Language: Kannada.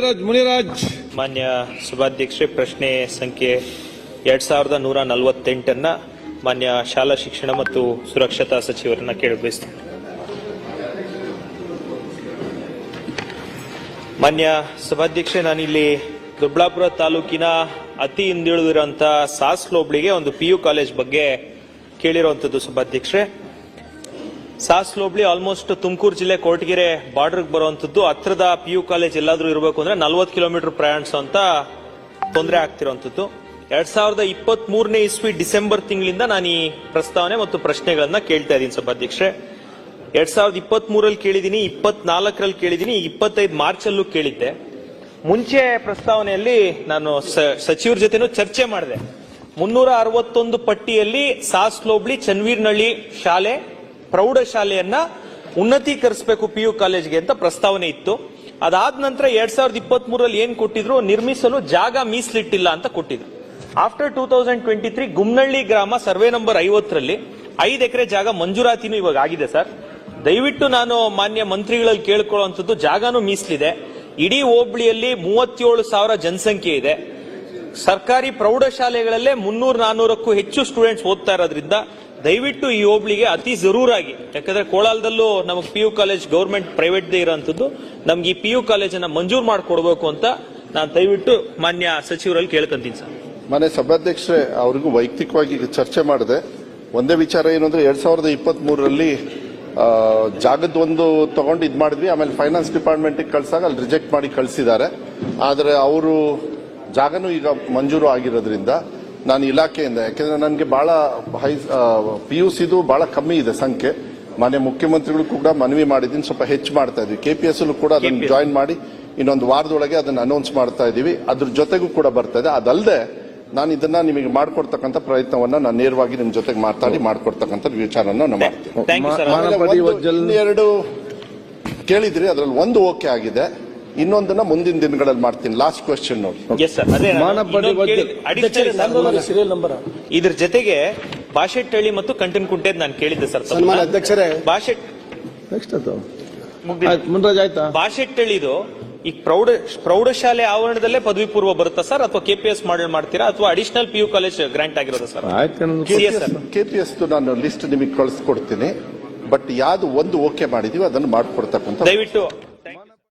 ಮುನಿರಾಜ್ ಮಾನ್ಯ ಸಭಾಧ್ಯಕ್ಷೆ ಪ್ರಶ್ನೆ ಸಂಖ್ಯೆ ಎರಡ್ ಸಾವಿರದ ನೂರ ನಲವತ್ತೆಂಟನ್ನ ಮಾನ್ಯ ಶಾಲಾ ಶಿಕ್ಷಣ ಮತ್ತು ಸುರಕ್ಷತಾ ಸಚಿವರನ್ನ ಕೇಳಿ ಬಯಸ್ತೀನಿ. ಮಾನ್ಯ ಸಭಾಧ್ಯಕ್ಷರೇ, ನಾನಿಲ್ಲಿ ದೊಡ್ಡಾಪುರ ತಾಲೂಕಿನ ಅತಿ ಹಿಂದುಳಿದಿರುವಂತ ಸಾಸ್ ಹೋಬಳಿಗೆ ಒಂದು ಪಿ ಯು ಕಾಲೇಜ್ ಬಗ್ಗೆ ಕೇಳಿರುವಂತದ್ದು ಸಭಾಧ್ಯಕ್ಷರೇ. ಸಾಸ್ ಹೋಬಳಿ ಆಲ್ಮೋಸ್ಟ್ ತುಮಕೂರು ಜಿಲ್ಲೆ ಕೋಟಗಿರೆ ಬಾರ್ಡರ್ಗೆ ಬರುವಂತದ್ದು. ಹತ್ರದ ಪಿ ಯು ಕಾಲೇಜ್ ಎಲ್ಲಾದ್ರೂ ಇರಬೇಕು ಅಂದ್ರೆ ನಲ್ವತ್ತು ಕಿಲೋಮೀಟರ್ ಪ್ರಯಾಣಿಸುವಂತ ತೊಂದರೆ ಆಗ್ತಿರುವಂತದ್ದು. ಎರಡ್ ಸಾವಿರದ ಇಪ್ಪತ್ತ್ ಮೂರನೇ ಇಸ್ವಿ ಡಿಸೆಂಬರ್ ತಿಂಗಳಿಂದ ನಾನು ಈ ಪ್ರಸ್ತಾವನೆ ಮತ್ತು ಪ್ರಶ್ನೆಗಳನ್ನ ಕೇಳ್ತಾ ಇದ್ದೀನಿ ಸಭಾಧ್ಯಕ್ಷರೇ. ಎರಡ್ ಸಾವಿರದ ಇಪ್ಪತ್ತ್ ಮೂರಲ್ಲಿ ಕೇಳಿದ್ದೀನಿ, ಇಪ್ಪತ್ನಾಲ್ಕರಲ್ಲಿ ಕೇಳಿದ್ದೀನಿ, ಇಪ್ಪತ್ತೈದು ಮಾರ್ಚ್ ಅಲ್ಲೂ ಕೇಳಿದ್ದೆ. ಮುಂಚೆ ಪ್ರಸ್ತಾವನೆಯಲ್ಲಿ ನಾನು ಸಚಿವರ ಜೊತೆನೂ ಚರ್ಚೆ ಮಾಡಿದೆ. ಮುನ್ನೂರ ಅರವತ್ತೊಂದು ಪಟ್ಟಿಯಲ್ಲಿ ಸಾಸ್ ಲೋಬ್ಳಿ ಚನ್ವೀರ್ನಳ್ಳಿ ಶಾಲೆ ಪ್ರೌಢಶಾಲೆಯನ್ನ ಉನ್ನತೀಕರಿಸಬೇಕು ಪಿ ಯು ಕಾಲೇಜ್ಗೆ ಅಂತ ಪ್ರಸ್ತಾವನೆ ಇತ್ತು. ಅದಾದ ನಂತರ ಎರಡ್ ಸಾವಿರದ ಇಪ್ಪತ್ತ್ ಮೂರಲ್ಲಿ ಏನ್ ಕೊಟ್ಟಿದ್ರು? ನಿರ್ಮಿಸಲು ಜಾಗ ಮೀಸಲಿಟ್ಟಿಲ್ಲ ಅಂತ ಕೊಟ್ಟಿದ್ರು. After two thousand twenty three Gumnalli ಗ್ರಾಮ ಸರ್ವೆ ನಂಬರ್ ಐವತ್ತರಲ್ಲಿ ಐದು ಎಕರೆ ಜಾಗ ಮಂಜೂರಾತಿನೂ ಇವಾಗ ಆಗಿದೆ ಸರ್. ದಯವಿಟ್ಟು ನಾನು ಮಾನ್ಯ ಮಂತ್ರಿಗಳಲ್ಲಿ ಕೇಳ್ಕೊಳ್ಳುವಂಥದ್ದು ಜಾಗನೂ ಮೀಸಲಿದೆ. ಇಡೀ ಹೋಬಳಿಯಲ್ಲಿ ಮೂವತ್ತೇಳು ಸಾವಿರ ಜನಸಂಖ್ಯೆ ಇದೆ. ಸರ್ಕಾರಿ ಪ್ರೌಢಶಾಲೆಗಳಲ್ಲೇ ಮುನ್ನೂರ ನಾನ್ನೂರಕ್ಕೂ ಹೆಚ್ಚು ಸ್ಟೂಡೆಂಟ್ಸ್ ಓದ್ತಾ ಇರೋದ್ರಿಂದ ದಯವಿಟ್ಟು ಈ ಹೋಬಳಿಗೆ ಅತಿ ಜರೂರಾಗಿ, ಯಾಕಂದ್ರೆ ಕೋಲಾರದಲ್ಲೂ ನಮಗೆ P U college government private they ಇರೋಂಥದ್ದು, ನಮ್ಗೆ ಈ ಪಿ ಯು ಕಾಲೇಜನ್ನು ಮಂಜೂರು ಮಾಡಿಕೊಡ್ಬೇಕು ಅಂತ ನಾನು ದಯವಿಟ್ಟು ಮಾನ್ಯ ಸಚಿವರಲ್ಲಿ ಕೇಳ್ಕೊಂತೀನಿ ಸರ್. ಮನೆ ಸಭಾಧ್ಯಕ್ಷರೇ, ಅವ್ರಿಗೂ ವೈಯಕ್ತಿಕವಾಗಿ ಚರ್ಚೆ ಮಾಡಿದೆ. ಒಂದೇ ವಿಚಾರ ಏನು ಅಂದ್ರೆ ಎರಡ್ ಸಾವಿರದ ಇಪ್ಪತ್ತ್ ಮೂರರಲ್ಲಿ ಜಾಗದ ಒಂದು ತಗೊಂಡು ಇದು ಮಾಡಿದ್ವಿ, ಆಮೇಲೆ ಫೈನಾನ್ಸ್ ಡಿಪಾರ್ಟ್ಮೆಂಟಿಗೆ ಕಳ್ಸಾಗ ಅಲ್ಲಿ ರಿಜೆಕ್ಟ್ ಮಾಡಿ ಕಳಿಸಿದ್ದಾರೆ. ಆದರೆ ಅವರು ಜಾಗನೂ ಈಗ ಮಂಜೂರು ಆಗಿರೋದ್ರಿಂದ ನಾನು ಇಲಾಖೆಯಿಂದ ಯಾಕೆಂದ್ರೆ ನನಗೆ ಬಹಳ ಹೈ ಪಿ ಯು ಸಿದು ಬಹಳ ಕಮ್ಮಿ ಇದೆ ಸಂಖ್ಯೆ. ಮಾನ್ಯ ಮುಖ್ಯಮಂತ್ರಿಗಳು ಕೂಡ ಮನವಿ ಮಾಡಿದ್ದೀನಿ ಸ್ವಲ್ಪ ಹೆಚ್ಚು ಮಾಡ್ತಾ ಇದ್ವಿ ಕೆ ಪಿ ಎಸ್ ಕೂಡ ಅದನ್ನು ಜಾಯಿನ್ ಮಾಡಿ ಇನ್ನೊಂದು ವಾರದೊಳಗೆ ಅದನ್ನು ಅನೌನ್ಸ್ ಮಾಡ್ತಾ ಇದ್ದೀವಿ. ಅದ್ರ ಜೊತೆಗೂ ಕೂಡ ಬರ್ತಾ ಇದೆ. ಅದಲ್ಲದೆ ನಾನು ಇದನ್ನ ನಿಮಗೆ ಮಾಡ್ಕೊಡ್ತಕ್ಕಂಥ ಪ್ರಯತ್ನವನ್ನ ನಾನು ನೇರವಾಗಿ ನಿಮ್ಮ ಜೊತೆಗೆ ಮಾತಾಡಿ ಮಾಡ್ಕೊಡ್ತಕ್ಕಂಥ ವಿಚಾರವನ್ನು ನಾನು ಮಾಡ್ತೀನಿ. ಎರಡು ಕೇಳಿದ್ರಿ ಅದ್ರಲ್ಲಿ ಒಂದು ಓಕೆ ಆಗಿದೆ. ಇನ್ನೊಂದನ್ನ ಮುಂದಿನ ದಿನಗಳಲ್ಲಿ ಮಾಡ್ತೀನಿ. ಲಾಸ್ಟ್ ಕ್ವೆಶ್ಚನ್ ನೋಡಿ. ಎಸ್ ಸರ್ ಅದೇ ನಾನು ಇನ್ನೊಂದು ಸರ್, ಇದ್ರ ಜೊತೆಗೆ ಬಾಶೆಟ್ಟಳ್ಳಿ ಮತ್ತು ಕಂಟನ್ ಕುಂಟೆದ್ ನಾನು ಕೇಳಿದ್ದೆ ಸರ್. ಸನ್ಮಾನ್ಯ ಅಧ್ಯಕ್ಷರೇ. ಬಾಶೆಟ್ ನೆಕ್ಸ್ಟ್ ಅದು. ಮುಗ್ದಿದೆ. ಆಯ್ತು, ಮುನ್ರಾಜ್ ಆಯ್ತಾ? ಬಾಶೆಟ್ಟಳ್ಳಿದು ಈ ಪ್ರೌಢ ಪ್ರೌಢಶಾಲೆ ಆವರಣದಲ್ಲೇ ಪದವಿ ಪೂರ್ವ ಬರುತ್ತಾ ಸರ್? ಅಥವಾ ಕೆಪಿಎಸ್ ಮಾಡಲ್ ಮಾಡ್ತೀರಾ? ಅಥವಾ additional P U college grant ಆಗಿರೋದು ಸರ್? ಆಯ್ತು Serious sir. ಕೆಪಿಎಸ್ ನಾನು ಲಿಸ್ಟ್ ನಿಮಗೆ ಕಳಿಸ್ಕೊಡ್ತೀನಿ. ಬಟ್ ಯಾವ್ದು ಒಂದು ಓಕೆ ಮಾಡಿದೀವಿ ಅದನ್ನು ಮಾಡ್ಕೊಡ್ತಕ್ಕಂಥ ದಯವಿಟ್ಟು